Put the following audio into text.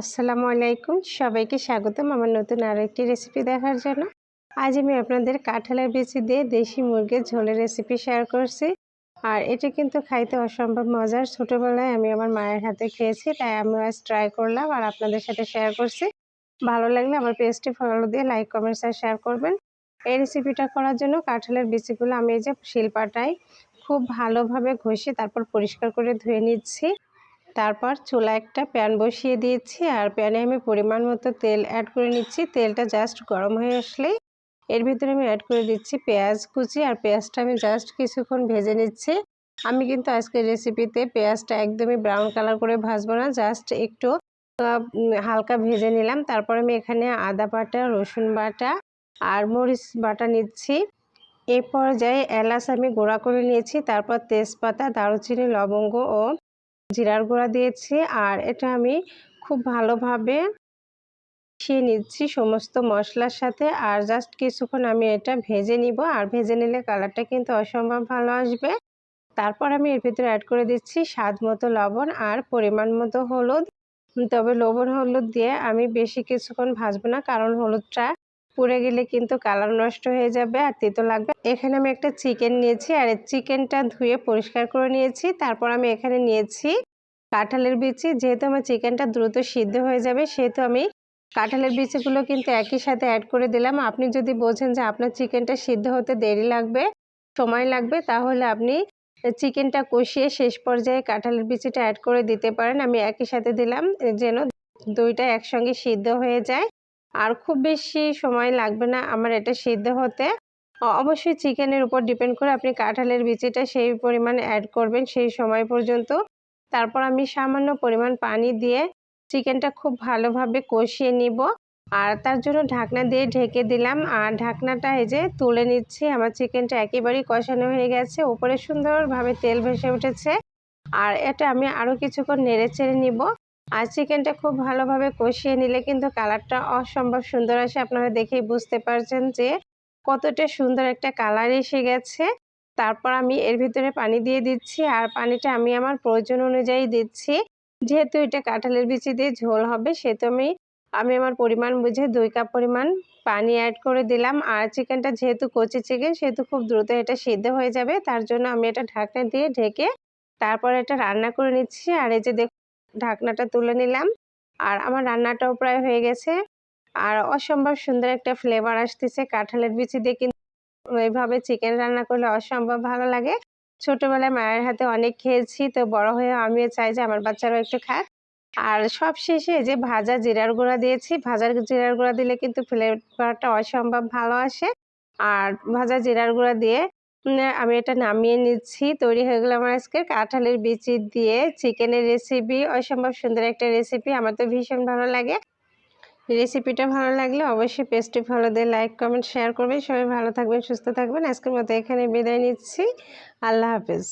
আসসালামু আলাইকুম। সবাইকে স্বাগতম আমার নতুন আরও একটি রেসিপি দেখার জন্য। আজ আমি আপনাদের কাঁঠালের বিচি দিয়ে দেশি মুরগির ঝোলের রেসিপি শেয়ার করছি। আর এটা কিন্তু খাইতে অসম্ভব মজার। ছোটোবেলায় আমি আমার মায়ের হাতে খেয়েছি, তাই আমি আজ ট্রাই করলাম আর আপনাদের সাথে শেয়ার করছি। ভালো লাগলে আমার পেজটি ফলো দিয়ে লাইক কমেন্টস আর শেয়ার করবেন। এই রেসিপিটা করার জন্য কাঁঠালের বিচিগুলো আমি এই যে শিলপাটায় খুব ভালোভাবে ঘষে তারপর পরিষ্কার করে ধুয়ে নিচ্ছি। তারপর চুলা একটা প্যান বসিয়ে দিয়েছি আর প্যানে আমি পরিমাণ মতো তেল অ্যাড করে নিচ্ছি। তেলটা জাস্ট গরম হয়ে আসলেই এর ভিতরে আমি অ্যাড করে দিচ্ছি পেঁয়াজ কুচি আর পেঁয়াজটা আমি জাস্ট কিছুক্ষণ ভেজে নিচ্ছি। আমি কিন্তু আজকের রেসিপিতে পেঁয়াজটা একদমই ব্রাউন কালার করে ভাজবো না জাস্ট একটু হালকা ভেজে নিলাম। তারপর আমি এখানে আদা বাটা, রসুন বাটা আর মরিচ বাটা নিচ্ছি। এই পর্যায়ে এলাচ আমি গুঁড়া করে নিয়েছি, তারপর তেজপাতা, দারুচিনি, লবঙ্গ ও জিরার গুঁড়া দিয়েছি আর এটা আমি খুব ভালোভাবে মিশিয়ে নিচ্ছি সমস্ত মশলার সাথে। আর জাস্ট কিছুক্ষণ আমি এটা ভেজে নিব। আর ভেজে নিলে কালারটা কিন্তু অসম্ভব ভালো আসবে। তারপর আমি এর ভিতরে অ্যাড করে দিচ্ছি স্বাদ মতো লবণ আর পরিমাণ মতো হলুদ। তবে লবণ হলুদ দিয়ে আমি বেশি কিছুক্ষণ ভাজবো না, কারণ হলুদটা পুড়ে গেলে কিন্তু কালার নষ্ট হয়ে যাবে আর তেতো লাগবে। এখানে আমি একটা চিকেন নিয়েছি আর চিকেনটা ধুয়ে পরিষ্কার করে নিয়েছি। তারপর আমি এখানে নিয়েছি কাঁঠালের বিচি। যেহেতু আমার চিকেনটা দ্রুত সিদ্ধ হয়ে যাবে, সেহেতু আমি কাঁঠালের বিচিগুলো কিন্তু একই সাথে অ্যাড করে দিলাম। আপনি যদি বোঝেন যে আপনার চিকেনটা সিদ্ধ হতে দেরি লাগবে, সময় লাগবে, তাহলে আপনি চিকেনটা কষিয়ে শেষ পর্যায়ে কাঁঠালের বিচিটা অ্যাড করে দিতে পারেন। আমি একই সাথে দিলাম, যেন দুইটা একসঙ্গে সিদ্ধ হয়ে যায়। আর খুব বেশি সময় লাগবে না আমার এটা সিদ্ধ হতে। অবশ্যই চিকেনের উপর ডিপেন্ড করে আপনি কাঁঠালের বিচিটা সেই পরিমাণ অ্যাড করবেন সেই সময় পর্যন্ত। তারপর আমি সামান্য পরিমাণ পানি দিয়ে চিকেনটা খুব ভালোভাবে কষিয়ে নিব। আর তার জন্য ঢাকনা দিয়ে ঢেকে দিলাম। আর ঢাকনাটা এই যে তুলে নিচ্ছি। আমার চিকেনটা একেবারেই কষানো হয়ে গেছে। উপরে সুন্দরভাবে তেল ভেসে উঠেছে। আর এটা আমি আরও কিছুক্ষণ নেড়ে চেড়ে নিব। আর চিকেনটা খুব ভালোভাবে কষিয়ে নিলে কিন্তু কালারটা অসম্ভব সুন্দর আসে। আপনারা দেখেই বুঝতে পারছেন যে কতটা সুন্দর একটা কালার এসে গেছে। তারপর আমি এর ভিতরে পানি দিয়ে দিচ্ছি আর পানিটা আমি আমার প্রয়োজন অনুযায়ী দিচ্ছি। যেহেতু এটা কাঁঠালের বিচি দিয়ে ঝোল হবে, সেহেতু আমি আমি আমার পরিমাণ বুঝে দুই কাপ পরিমাণ পানি অ্যাড করে দিলাম। আর চিকেনটা যেহেতু কচি চিকেন, সেহেতু খুব দ্রুত এটা সিদ্ধ হয়ে যাবে। তার জন্য আমি এটা ঢাকনা দিয়ে ঢেকে তারপর এটা রান্না করে নিচ্ছি। আর এই যে দেখ ঢাকনাটা তুলে নিলাম। আর আমার রান্নাটাও প্রায় হয়ে গেছে। আর অসম্ভব সুন্দর একটা ফ্লেভার আসতেছে কাঁঠালের বিচি দিয়ে কিন্তু এইভাবে চিকেন রান্না করলে অসম্ভব ভালো লাগে। ছোটবেলায় মায়ের হাতে অনেক খেয়েছি, তো বড় হয়ে আমিও চাই যে আমার বাচ্চারাও একটু খাক। আর সব শেষে যে ভাজা জিরার গুঁড়া দিয়েছি, ভাজা জিরার গুঁড়া দিলে কিন্তু ফ্লেভারটা অসম্ভব ভালো আসে। আর ভাজা জিরার গুঁড়া দিয়ে আমি এটা নামিয়ে নিচ্ছি। তৈরি হয়ে গেলো আমার আজকে কাঁঠালের বিচি দিয়ে। চিকেনের রেসিপি অসম্ভব সুন্দর একটা রেসিপি আমার তো ভীষণ ভালো লাগে। রেসিপিটা ভালো লাগলে অবশ্যই পেজটি ভালো দিয়ে লাইক কমেন্ট শেয়ার করবেন। সবাই ভালো থাকবেন, সুস্থ থাকবেন। আজকের মতো এখানে বিদায় নিচ্ছি। আল্লাহ হাফিজ।